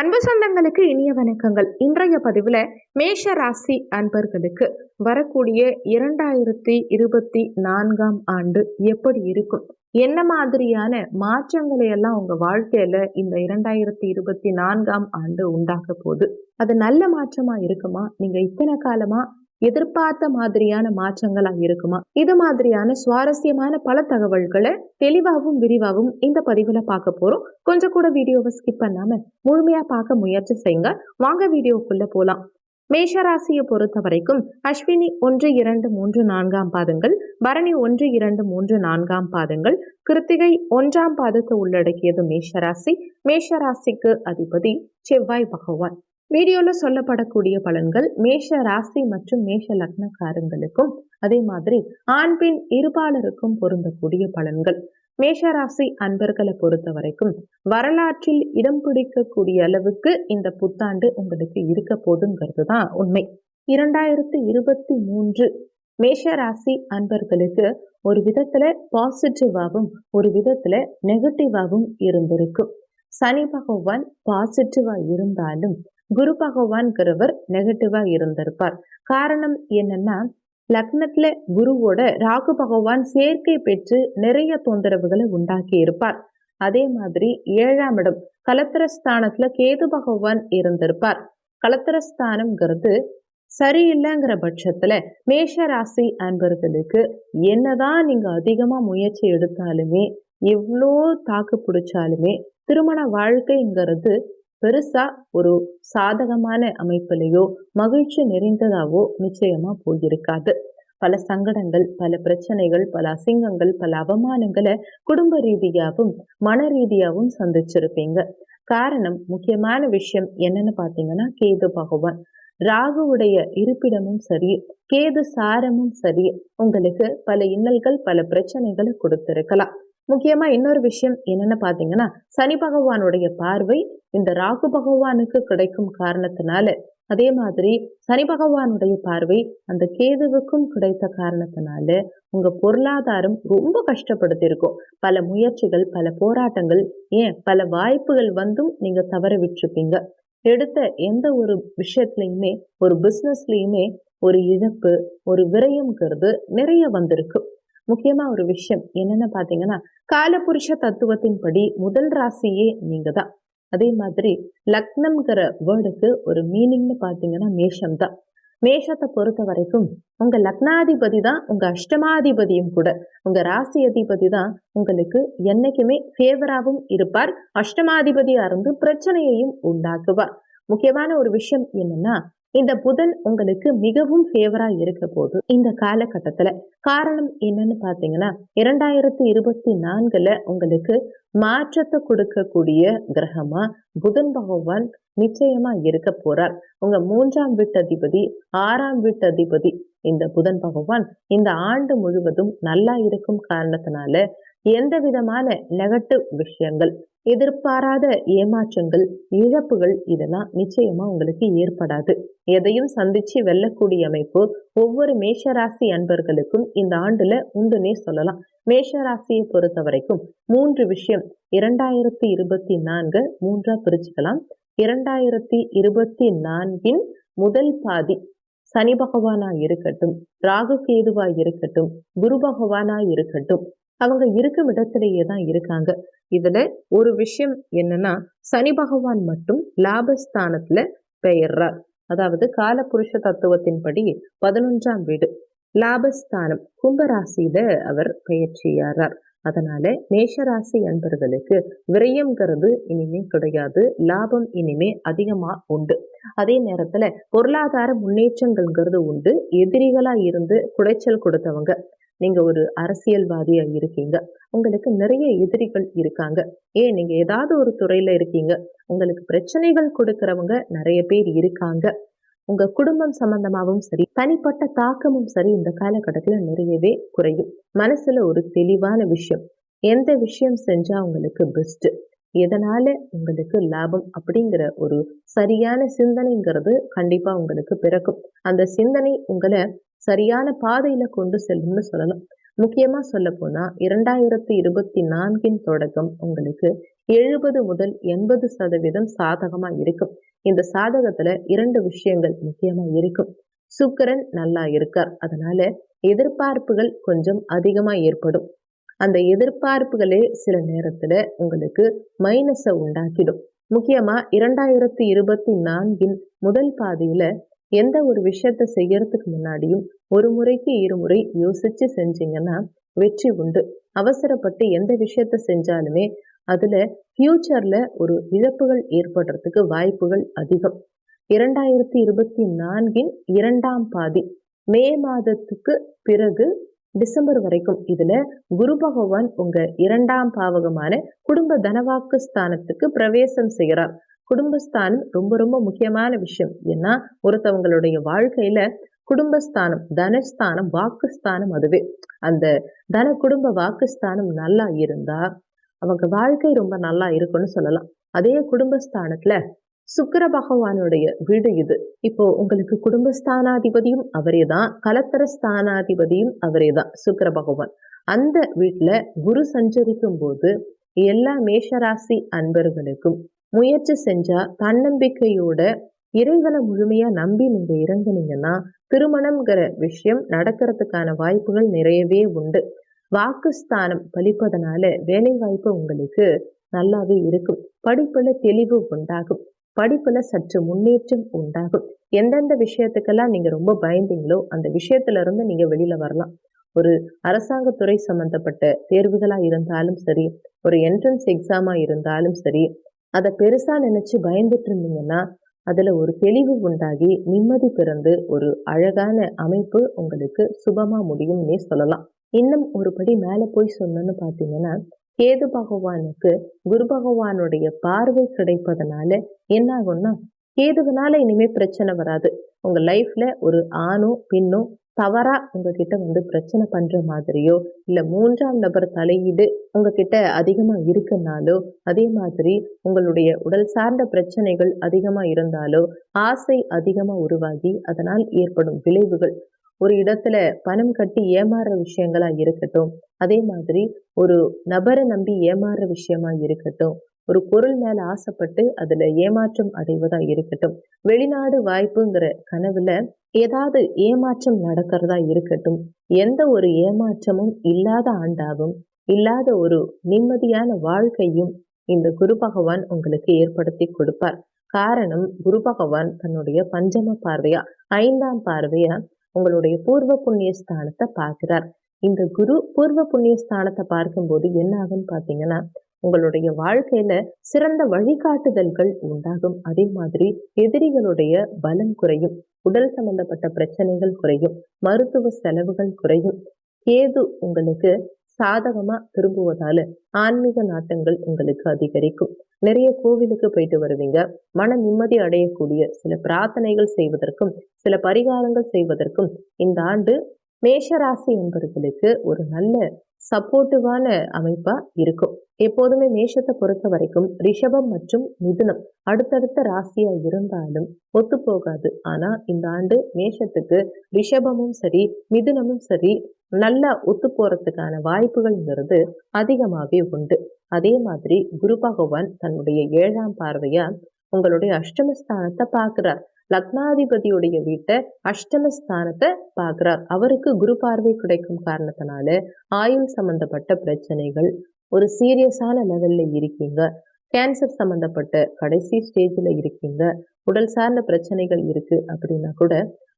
அன்பு சொந்தங்களுக்கு இனிய வணக்கங்கள். இன்றைய பதிவில் மேஷ ராசி அன்பர்களுக்கு வரக்கூடிய இரண்டாயிரத்தி இருபத்தி நான்காம் ஆண்டு எப்படி இருக்கும்? என்ன மாதிரியான மாற்றங்களை எல்லாம் உங்க வாழ்க்கையில இந்த இரண்டாயிரத்தி இருபத்தி நான்காம் ஆண்டு உண்டாக போகுது? அது நல்ல மாற்றமா இருக்குமா? நீங்க இத்தனை காலமா எதிர்பார்த்த மாதிரியான மாற்றங்களா இருக்குமா? இது மாதிரியான சுவாரஸ்யமான பல தகவல்களை தெளிவாகவும் விரிவாகவும் இந்த பதிவுல பார்க்க போறோம். கொஞ்சம் கூட வீடியோவை ஸ்கிப் பண்ணாம முழுமையா பார்க்க முயற்சி செய்யுங்க. வாங்க வீடியோக்குள்ள போலாம். மேஷராசியை பொறுத்த வரைக்கும் அஸ்வினி ஒன்று இரண்டு மூன்று நான்காம் பாதங்கள் பரணி ஒன்று இரண்டு மூன்று நான்காம் பாதங்கள் கிருத்திகை ஒன்றாம் பாதத்தை உள்ளடக்கியது மேஷராசி. மேஷராசிக்கு அதிபதி செவ்வாய் பகவான். வீடியோல சொல்லப்படக்கூடிய பலன்கள் மேஷ ராசி மற்றும் மேஷ லக்னக்காரங்களுக்கும் அதே மாதிரி ஆண் பெண் இருபாலருக்கும் பொருந்தக்கூடிய பலன்கள். மேஷ ராசி அன்பர்களை பொறுத்த வரைக்கும் வரலாற்றில் இடம் பிடிக்கக்கூடிய அளவுக்கு இந்த புத்தாண்டு உங்களுக்கு இருக்க போதுங்கிறது தான் உண்மை. இரண்டாயிரத்தி இருபத்தி மூன்று மேஷ ராசி அன்பர்களுக்கு ஒரு விதத்துல பாசிட்டிவாகவும் ஒரு விதத்துல நெகட்டிவாகவும் இருந்திருக்கும். சனி பகவான் பாசிட்டிவா இருந்தாலும் குரு பகவான்கிறவர் நெகட்டிவா இருந்திருப்பார். காரணம் என்னன்னா லக்னத்துல குருவோட ராகு பகவான் சேர்க்கை பெற்று நிறைய தொந்தரவுகளை உண்டாக்கி இருப்பார். அதே மாதிரி ஏழாம் இடம் கலத்திரஸ்தானத்துல கேது பகவான் இருந்திருப்பார். கலத்திரஸ்தானம்ங்கிறது சரியில்லைங்கிற பட்சத்துல மேஷ ராசி அன்பர்களுக்கு என்னதான் நீங்க அதிகமா முயற்சி எடுத்தாலுமே எவ்வளோ தாக்கு பிடிச்சாலுமே திருமண வாழ்க்கைங்கிறது பெருசா ஒரு சாதகமான அமைப்பிலேயோ மகிழ்ச்சி நிறைந்ததாவோ நிச்சயமா போயிருக்காது. பல சங்கடங்கள் பல பிரச்சனைகள் பல அசிங்கங்கள் பல அவமானங்களை குடும்ப ரீதியாகவும் மன ரீதியாகவும் சந்திச்சிருப்பீங்க. காரணம் முக்கியமான விஷயம் என்னன்னு பாத்தீங்கன்னா கேது பகவான். ராகுவுடைய இருப்பிடமும் சரி கேது சாரமும் சரி உங்களுக்கு பல இன்னல்கள் பல பிரச்சனைகளை கொடுத்திருக்கலாம். முக்கியமா இன்னொரு விஷயம் என்னன்னு பாத்தீங்கன்னா சனி பகவானுடைய பார்வை இந்த ராகு பகவானுக்கு கிடைக்கும் காரணத்தினால. அதே மாதிரி சனி பகவானுடைய பார்வை அந்த கேதுவுக்கும் கிடைத்த காரணத்தினால உங்க பொருளாதாரம் ரொம்ப கஷ்டப்படுத்தியிருக்கும். பல முயற்சிகள் பல போராட்டங்கள் ஏன் பல வாய்ப்புகள் வந்தும் நீங்க தவற விட்டுருப்பீங்க. எடுத்த எந்த ஒரு விஷயத்துலையுமே ஒரு பிஸ்னஸ்லையுமே ஒரு இழப்பு ஒரு விரயம்ங்கிறது நிறைய வந்திருக்கு. முக்கியமா ஒரு விஷயம் என்னன்னு பாத்தீங்கன்னா காலபுருஷ தத்துவத்தின்படி முதல் ராசியே நீங்க தான் அதே மாதிரி லக்னம்ங்கிற வேர்டுக்கு ஒரு மீனிங்னு பார்த்தீங்கன்னா மேஷம் தான் மேஷத்தை பொறுத்த வரைக்கும் உங்க லக்னாதிபதி தான் உங்க அஷ்டமாதிபதியும் கூட. உங்க ராசி அதிபதி தான் உங்களுக்கு என்னைக்குமே ஃபேவராகவும் இருப்பார். அஷ்டமாதிபதியா இருந்து பிரச்சனையையும் உண்டாக்குவார். முக்கியமான ஒரு விஷயம் என்னன்னா இந்த புதன் உங்களுக்கு மிகவும் ஃபேவரா இருக்க போது இந்த காலகட்டத்துல காரணம் என்னன்னு பாத்தீங்கன்னா இரண்டாயிரத்தி இருபத்தி நான்குல உங்களுக்கு மாற்றத்தை கொடுக்கக்கூடிய கிரகமா புதன் பகவான் நிச்சயமா இருக்க போறார். உங்க மூன்றாம் வீட்டு அதிபதி ஆறாம் வீட்டு அதிபதி இந்த புதன் பகவான் இந்த ஆண்டு முழுவதும் நல்லா இருக்கும் காரணத்தினால எந்த விதமான நெகட்டிவ் விஷயங்கள் எதிர்பாராத ஏமாற்றங்கள் இழப்புகள் இதெல்லாம் நிச்சயமா உங்களுக்கு ஏற்படாது. எதையும் சந்திச்சு வெல்லக்கூடிய அமைப்பு ஒவ்வொரு மேஷராசி அன்பர்களுக்கும் இந்த ஆண்டுல உண்டுனே சொல்லலாம். மேஷராசியை பொறுத்த வரைக்கும் மூன்று விஷயம் இரண்டாயிரத்தி இருபத்தி நான்கு மூன்றா பிரிச்சுக்கலாம். இரண்டாயிரத்தி இருபத்தி நான்கின் முதல் பாதி சனி பகவானா இருக்கட்டும் ராகு கேதுவா இருக்கட்டும் குரு பகவானா இருக்கட்டும் அவங்க இருக்கும் இடத்திலேயே தான் இருக்காங்க. இதுல ஒரு விஷயம் என்னன்னா சனி பகவான் மட்டும் லாபஸ்தானத்துல பெயர்றார். அதாவது காலபுருஷ தத்துவத்தின்படி பதினொன்றாம் வீடு. லாபஸ்தானம் கும்பராசியில அவர் பயிற்சியாரார் அதனால மேஷராசி அன்பர்களுக்கு விரயம்ங்கிறது இனிமே கிடையாது. லாபம் இனிமே அதிகமா உண்டு. அதே நேரத்துல பொருளாதார முன்னேற்றங்கள்ங்கிறது உண்டு. எதிரிகளா இருந்து குடைச்சல் கொடுத்தவங்க. நீங்க ஒரு அரசியல்வாதியா இருக்கீங்க. உங்களுக்கு நிறைய எதிரிகள் இருக்காங்க. ஏன் நீங்க ஏதாவது ஒரு துறையில இருக்கீங்க. உங்களுக்கு பிரச்சனைகள் கொடுக்கறவங்க நிறைய பேர் இருக்காங்க. உங்க குடும்பம் சம்பந்தமாகவும் சரி தனிப்பட்ட தாக்கமும் சரி இந்த காலகட்டத்துல நிறையவே குறையும். மனசுல ஒரு தெளிவான விஷயம். எந்த விஷயம் செஞ்சா உங்களுக்கு பெஸ்ட் எதனால உங்களுக்கு லாபம்? அப்படிங்கிற ஒரு சரியான சிந்தனைங்கிறது கண்டிப்பா உங்களுக்கு பிறக்கும். அந்த சிந்தனை உங்களை சரியான பாதையில கொண்டு செல்லும்னு சொல்லலாம் முக்கியமாக சொல்ல போனால் இரண்டாயிரத்தி இருபத்தி நான்கின் தொடக்கம் உங்களுக்கு எழுபது முதல் எண்பது சதவீதம் சாதகமாக இருக்கும். இந்த சாதகத்தில் இரண்டு விஷயங்கள் முக்கியமாக இருக்கும். சுக்கரன் நல்லா இருக்கார். அதனால எதிர்பார்ப்புகள் கொஞ்சம் அதிகமாக ஏற்படும். அந்த எதிர்பார்ப்புகளே சில நேரத்தில் உங்களுக்கு மைனஸை உண்டாக்கிடும். முக்கியமாக இரண்டாயிரத்தி இருபத்தி நான்கின் முதல் பாதியில் எந்த ஒரு விஷயத்த செய்யறதுக்கு முன்னாடியும் ஒரு முறைக்கு இருமுறை யோசிச்சு செஞ்சீங்கன்னா வெற்றி உண்டு. அவசரப்பட்டு எந்த விஷயத்த செஞ்சாலுமே அதுல ஃபியூச்சர்ல ஒரு இழப்புகள் ஏற்படுறதுக்கு வாய்ப்புகள் அதிகம். இரண்டாயிரத்தி இருபத்தி நான்கின் இரண்டாம் பாதி மே மாதத்துக்கு பிறகு டிசம்பர் வரைக்கும் இதுல குரு பகவான் உங்க இரண்டாம் பாவகமான குடும்ப தனவாக்கு ஸ்தானத்துக்கு பிரவேசம் செய்கிறார் குடும்பஸ்தானம் ரொம்ப ரொம்ப முக்கியமான விஷயம். ஏன்னா ஒருத்தவங்களுடைய வாழ்க்கையில குடும்பஸ்தானம் தனஸ்தானம் வாக்குஸ்தானம் அதுவே. அந்த தன குடும்ப வாக்குஸ்தானம் நல்லா இருந்தா அவங்க வாழ்க்கை ரொம்ப நல்லா இருக்கும்னு சொல்லலாம். அதே குடும்பஸ்தானத்துல சுக்கர பகவானுடைய வீடு இது. இப்போ உங்களுக்கு குடும்பஸ்தானாதிபதியும் அவரே தான். கலத்தர ஸ்தானாதிபதியும் அவரே தான் சுக்கர பகவான். அந்த வீட்டுல குரு சஞ்சரிக்கும் போது எல்லா மேஷராசி அன்பர்களுக்கும் முயற்சி செஞ்சா தன்னம்பிக்கையோட இறைவனை முழுமையா நம்பி நீங்க இறங்குனீங்கன்னா திருமணம்ங்கிற விஷயம் நடக்கிறதுக்கான வாய்ப்புகள் நிறையவே உண்டு. வாக்குஸ்தானம் பலிப்பதனால வேலை வாய்ப்பு உங்களுக்கு நல்லாவே இருக்கும். படிப்புல தெளிவு உண்டாகும். படிப்புல சற்று முன்னேற்றம் உண்டாகும். எந்தெந்த விஷயத்துக்கெல்லாம் நீங்க ரொம்ப பயந்தீங்களோ அந்த விஷயத்துல இருந்து நீங்க வெளியில வரலாம். ஒரு அரசாங்கத்துறை சம்பந்தப்பட்ட தேர்வுகளா இருந்தாலும் சரி ஒரு என்ட்ரன்ஸ் எக்ஸாமா இருந்தாலும் சரி அதை பெருசா நினைச்சு பயந்துட்டு இருந்தீங்கன்னா அதுல ஒரு தெளிவு உண்டாகி நிம்மதி பிறந்து ஒரு அழகான அமைப்பு உங்களுக்கு சுபமா முடியும்னே சொல்லலாம். இன்னும் ஒரு படி மேல போய் சொன்னோன்னு பாத்தீங்கன்னா கேது பகவானுக்கு குரு பகவானுடைய பார்வை கிடைப்பதனால என்ன ஆகும்னா கேதுவனால இனிமே பிரச்சனை வராது. உங்க லைஃப்ல ஒரு ஆணோ பெண்ணோ தவறா உங்ககிட்ட வந்து பிரச்சனை பண்ற மாதிரியோ இல்ல மூன்றாம் நபர் தலையீடு உங்ககிட்ட அதிகமா இருக்குன்னாலோ அதே மாதிரி உங்களுடைய உடல் சார்ந்த பிரச்சனைகள் அதிகமா இருந்தாலோ ஆசை அதிகமா உருவாகி அதனால் ஏற்படும் விளைவுகள். ஒரு இடத்துல பணம் கட்டி ஏமாறுற விஷயங்களா இருக்கட்டும் அதே மாதிரி ஒரு நபரை நம்பி ஏமாறுற விஷயமா இருக்கட்டும் ஒரு பொருள் மேல ஆசைப்பட்டு அதுல ஏமாற்றம் அடைவதா இருக்கட்டும். வெளிநாடு வாய்ப்புங்கிற கனவுல ஏதாவது ஏமாற்றம் நடக்கிறதா இருக்கட்டும். எந்த ஒரு ஏமாற்றமும் இல்லாத ஆண்டாகும் இல்லாத ஒரு நிம்மதியான வாழ்க்கையும் இந்த குரு பகவான் உங்களுக்கு ஏற்படுத்தி கொடுப்பார். காரணம் குரு பகவான் தன்னுடைய பஞ்சம பார்வையா ஐந்தாம் பார்வையா உங்களுடைய பூர்வ புண்ணிய ஸ்தானத்தை பார்க்கிறார். இந்த குரு பூர்வ புண்ணிய ஸ்தானத்தை பார்க்கும்போது என்ன ஆகும்னு பார்த்தீங்கன்னா உங்களுடைய வாழ்க்கையில சிறந்த வழிகாட்டுதல்கள் உண்டாகும். அதே மாதிரி எதிரிகளுடைய பலம் குறையும். உடல் சம்பந்தப்பட்ட பிரச்சனைகள் குறையும். மருத்துவ செலவுகள் குறையும். கேது உங்களுக்கு சாதகமா திரும்புவதால ஆன்மீக நாட்டங்கள் உங்களுக்கு அதிகரிக்கும். நிறைய கோவிலுக்கு போயிட்டு வருவீங்க. மன நிம்மதி அடையக்கூடிய சில பிரார்த்தனைகள் செய்வதற்கும் சில பரிகாரங்கள் செய்வதற்கும் இந்த ஆண்டு மேஷராசி என்பவர்களுக்கு ஒரு நல்ல சப்போர்ட்டிவான அமைப்பா இருக்கும். எப்போதுமே மேஷத்தை பொறுத்த வரைக்கும் ரிஷபம் மற்றும் மிதுனம் அடுத்தடுத்த ராசியா இருந்தாலும் ஒத்து போகாது. ஆனா இந்த ஆண்டு மேஷத்துக்கு ரிஷபமும் சரி மிதுனமும் சரி நல்லா ஒத்து போறதுக்கான வாய்ப்புகள்ங்கிறது அதிகமாகவே உண்டு. அதே மாதிரி குரு பகவான் தன்னுடைய ஏழாம் பார்வையா உங்களுடைய அஷ்டமஸ்தானத்தை பார்க்கிறார். லக்னாதிபதியுடைய வீட்டை அஷ்டமஸ்தானத்தை பார்க்கிறார். அவருக்கு குரு பார்வை கிடைக்கும் காரணத்தினால ஆயுள் சம்பந்தப்பட்ட பிரச்சனைகள் ஒரு சீரியஸான லெவல்ல இருக்கீங்க. கேன்சர் சம்பந்தப்பட்ட கடைசி ஸ்டேஜில் இருக்கீங்க. உடல் சார்ந்த பிரச்சனைகள் இருக்கு அப்படின்னா கூட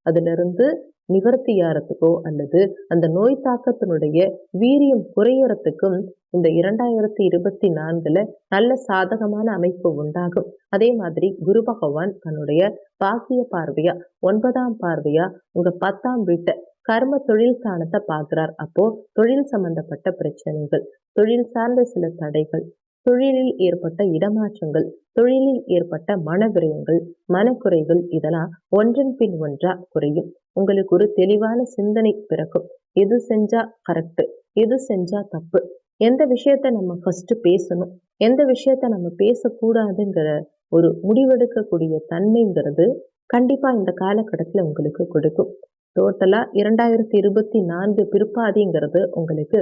அதுல இருந்து நிவர்த்தியாகிறதுக்கோ அல்லது அந்த நோய் தாக்கத்தினுடைய வீரியம் குறையறதுக்கும் இந்த இரண்டாயிரத்தி இருபத்தி நான்குல நல்ல சாதகமான அமைப்பு உண்டாகும். அதே மாதிரி குரு பகவான் தன்னுடைய பாக்கிய பார்வையா ஒன்பதாம் பார்வையா உங்க பத்தாம் வீட்டை கர்ம தொழில் ஸ்தானத்தை பார்க்கிறார். அப்போ தொழில் சம்பந்தப்பட்ட பிரச்சனைகள் தொழில் சார்ந்த சில தடைகள் தொழிலில் ஏற்பட்ட இடமாற்றங்கள் தொழிலில் ஏற்பட்ட மன விரயங்கள் மனக்குறைகள் இதெல்லாம் ஒன்றன் பின் ஒன்றா குறையும். உங்களுக்கு ஒரு தெளிவான சிந்தனை பிறக்கும். எது செஞ்சா கரெக்ட் எது செஞ்சா தப்பு. எந்த விஷயத்த நம்ம ஃபர்ஸ்ட் பேசணும். எந்த விஷயத்த நம்ம பேசக்கூடாதுங்கிற ஒரு முடிவெடுக்கக்கூடிய தன்மைங்கிறது கண்டிப்பா இந்த காலகட்டத்தில் உங்களுக்கு கொடுக்கும். டோட்டலாக இரண்டாயிரத்தி இருபத்தி நான்கு பிற்பாதிங்கிறது உங்களுக்கு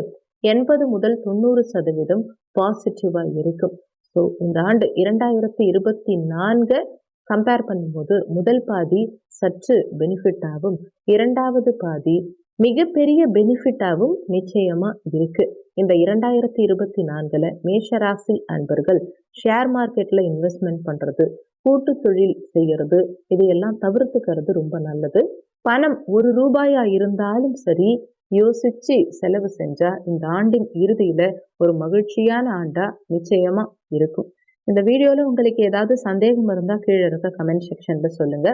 எண்பது முதல் தொண்ணூறு சதவீதம் பாசிட்டிவாக இருக்கும். ஸோ இந்த ஆண்டு இரண்டாயிரத்தி இருபத்தி நான்கு கம்பேர் பண்ணும்போது முதல் பாதி சற்று பெனிஃபிட்டாகவும் இரண்டாவது பாதி மிகப்பெரிய பெனிஃபிட்டாகவும் நிச்சயமாக இருக்கு. இந்த இரண்டாயிரத்தி இருபத்தி நான்கில் மேஷராசி அன்பர்கள் ஷேர் மார்க்கெட்டில் இன்வெஸ்ட்மெண்ட் பண்ணுறது கூட்டு தொழில் செய்கிறது இதையெல்லாம் தவிர்த்துக்கிறது ரொம்ப நல்லது. பணம் ஒரு ரூபாயா இருந்தாலும் சரி யோசிச்சு செலவு செஞ்சா இந்த ஆண்டின் இறுதியில ஒரு மகிழ்ச்சியான ஆண்டா நிச்சயமா இருக்கும். இந்த வீடியோல உங்களுக்கு ஏதாவது சந்தேகம் இருந்தா கீழே இருக்க கமெண்ட் செக்ஷன்ல சொல்லுங்க.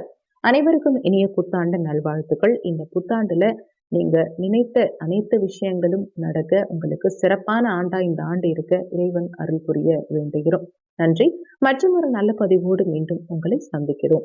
அனைவருக்கும் இனிய புத்தாண்டு நல்வாழ்த்துக்கள். இந்த புத்தாண்டுல நீங்க நினைத்த அனைத்து விஷயங்களும் நடக்க உங்களுக்கு சிறப்பான ஆண்டா இந்த ஆண்டு இருக்க இறைவன் அருள் புரிய வேண்டுகிறோம். நன்றி. மற்றும் ஒரு நல்ல பதிவோடு மீண்டும் உங்களை சந்திக்கிறோம்.